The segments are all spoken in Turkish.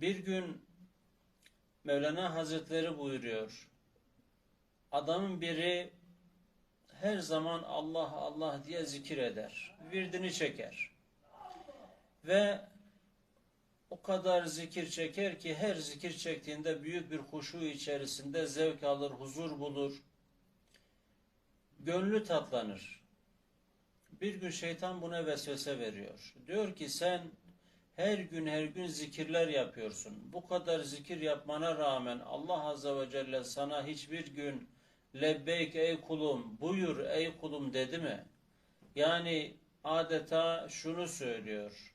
Bir gün Mevlana Hazretleri buyuruyor. Adamın biri her zaman Allah Allah diye zikir eder. Virdini çeker. Ve o kadar zikir çeker ki her zikir çektiğinde büyük bir huşu içerisinde zevk alır, huzur bulur. Gönlü tatlanır. Bir gün şeytan buna vesvese veriyor. Diyor ki sen her gün her gün zikirler yapıyorsun. Bu kadar zikir yapmana rağmen Allah Azze ve Celle sana hiçbir gün lebbeyk ey kulum, buyur ey kulum dedi mi? Yani adeta şunu söylüyor.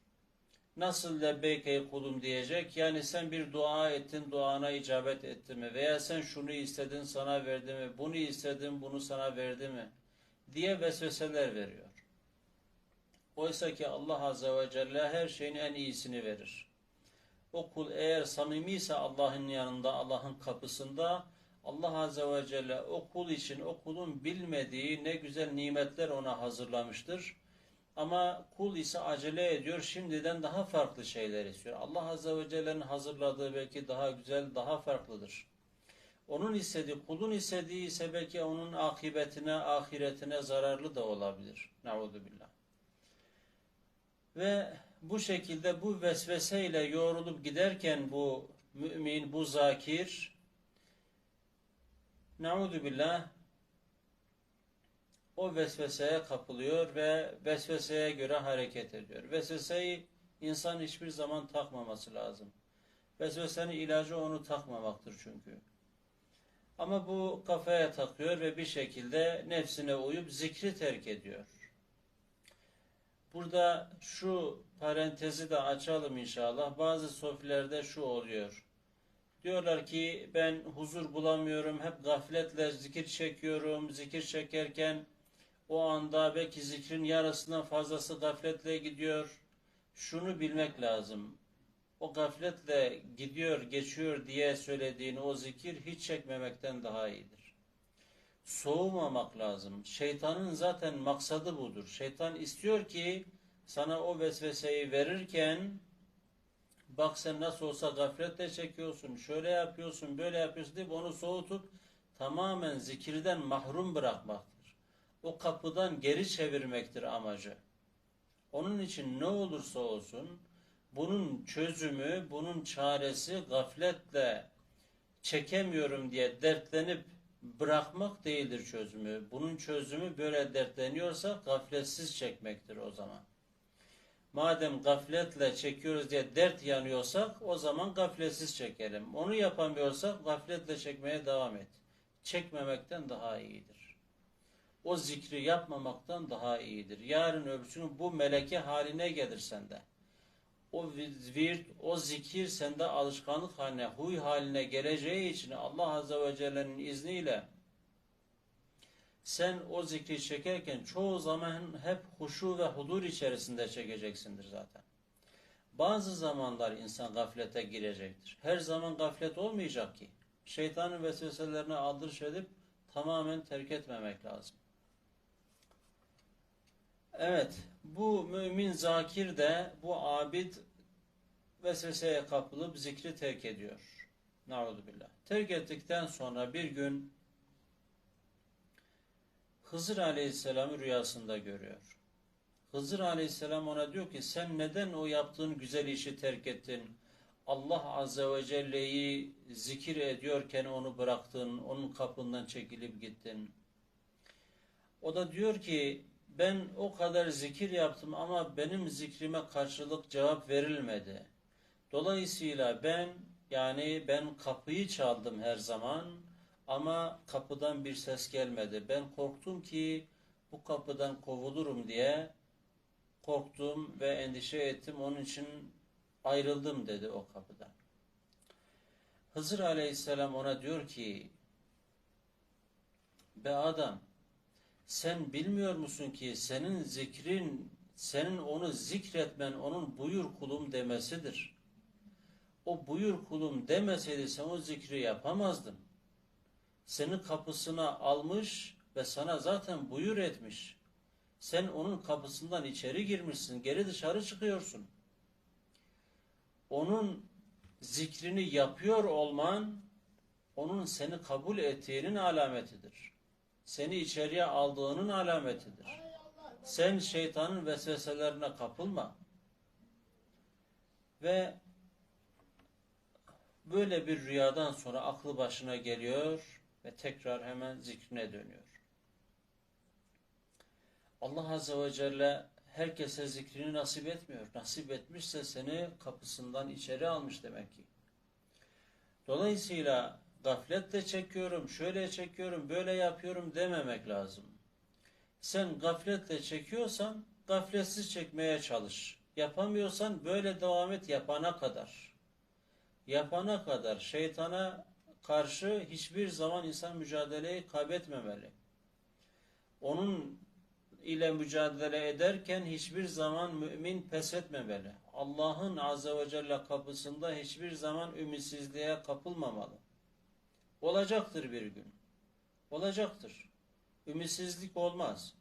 Nasıl lebbeyk ey kulum diyecek? Yani sen bir dua ettin, duana icabet etti mi? Veya sen şunu istedin, sana verdi mi? Bunu istedin, bunu sana verdi mi? Diye vesveseler veriyor. Oysa ki Allah Azze ve Celle her şeyin en iyisini verir. O kul eğer samimiyse Allah'ın yanında, Allah'ın kapısında Allah Azze ve Celle o kul için o kulun bilmediği ne güzel nimetler ona hazırlamıştır. Ama kul ise acele ediyor, şimdiden daha farklı şeyler istiyor. Allah Azze ve Celle'nin hazırladığı belki daha güzel, daha farklıdır. Onun istediği, kulun istediği ise belki onun akıbetine, ahiretine zararlı da olabilir. Nauzu billah. Ve bu şekilde bu vesveseyle yoğrulup giderken bu mümin, bu zakir, nauzu billah, o vesveseye kapılıyor ve vesveseye göre hareket ediyor. Vesveseyi insan hiçbir zaman takmaması lazım. Vesvesenin ilacı onu takmamaktır çünkü. Ama bu kafaya takıyor ve bir şekilde nefsine uyup zikri terk ediyor. Burada şu parantezi de açalım inşallah. Bazı sofilerde şu oluyor. Diyorlar ki ben huzur bulamıyorum, hep gafletle zikir çekiyorum. Zikir çekerken o anda belki zikrin yarısından fazlası gafletle gidiyor. Şunu bilmek lazım. O gafletle gidiyor, geçiyor diye söylediğin o zikir hiç çekmemekten daha iyidir. Soğumamak lazım. Şeytanın zaten maksadı budur. Şeytan istiyor ki sana o vesveseyi verirken bak sen nasıl olsa gafletle çekiyorsun, şöyle yapıyorsun, böyle yapıyorsun deyip onu soğutup tamamen zikirden mahrum bırakmaktır. O kapıdan geri çevirmektir amacı. Onun için ne olursa olsun bunun çözümü, bunun çaresi gafletle çekemiyorum diye dertlenip bırakmak değildir çözümü. Bunun çözümü böyle dertleniyorsa gafletsiz çekmektir o zaman. Madem gafletle çekiyoruz diye dert yanıyorsak o zaman gafletsiz çekelim. Onu yapamıyorsak gafletle çekmeye devam et. Çekmemekten daha iyidir. O zikri yapmamaktan daha iyidir. Yarın öbürsün bu meleke haline gelir sende. O virt, o zikir sende alışkanlık haline, huy haline geleceği için Allah Azze ve Celle'nin izniyle sen o zikri çekerken çoğu zaman hep huşu ve hudur içerisinde çekeceksindir zaten. Bazı zamanlar insan gaflete girecektir. Her zaman gaflet olmayacak ki. Şeytanın vesveselerine aldırış edip tamamen terk etmemek lazım. Evet, bu mümin zakir de bu abid vesveseye kapılıp zikri terk ediyor. Nauzu billah. Terk ettikten sonra bir gün Hızır Aleyhisselam'ı rüyasında görüyor. Hızır Aleyhisselam ona diyor ki sen neden o yaptığın güzel işi terk ettin? Allah Azze ve Celle'yi zikir ediyorken onu bıraktın, onun kapından çekilip gittin. O da diyor ki ben o kadar zikir yaptım ama benim zikrime karşılık cevap verilmedi. Dolayısıyla ben yani ben kapıyı çaldım her zaman ama kapıdan bir ses gelmedi. Ben korktum ki bu kapıdan kovulurum diye korktum ve endişe ettim. Onun için ayrıldım dedi o kapıdan. Hızır aleyhisselam ona diyor ki be adam sen bilmiyor musun ki senin zikrin senin onu zikretmen onun buyur kulum demesidir. O buyur kulum demeseydi sen o zikri yapamazdın. Senin kapısına almış ve sana zaten buyur etmiş. Sen onun kapısından içeri girmişsin, geri dışarı çıkıyorsun. Onun zikrini yapıyor olman onun seni kabul ettiğinin alametidir. Seni içeriye aldığının alametidir. Sen şeytanın vesveselerine kapılma. Ve böyle bir rüyadan sonra aklı başına geliyor ve tekrar hemen zikrine dönüyor. Allah Azze ve Celle herkese zikrini nasip etmiyor. Nasip etmişse seni kapısından içeri almış demek ki. Dolayısıyla gafletle çekiyorum, şöyle çekiyorum, böyle yapıyorum dememek lazım. Sen gafletle çekiyorsan gafletsiz çekmeye çalış. Yapamıyorsan böyle devam et yapana kadar. Yapana kadar şeytana karşı hiçbir zaman insan mücadeleyi kaybetmemeli. Onun ile mücadele ederken hiçbir zaman mümin pes etmemeli. Allah'ın azze ve celle kapısında hiçbir zaman ümitsizliğe kapılmamalı. Olacaktır bir gün. Olacaktır. Ümitsizlik olmaz.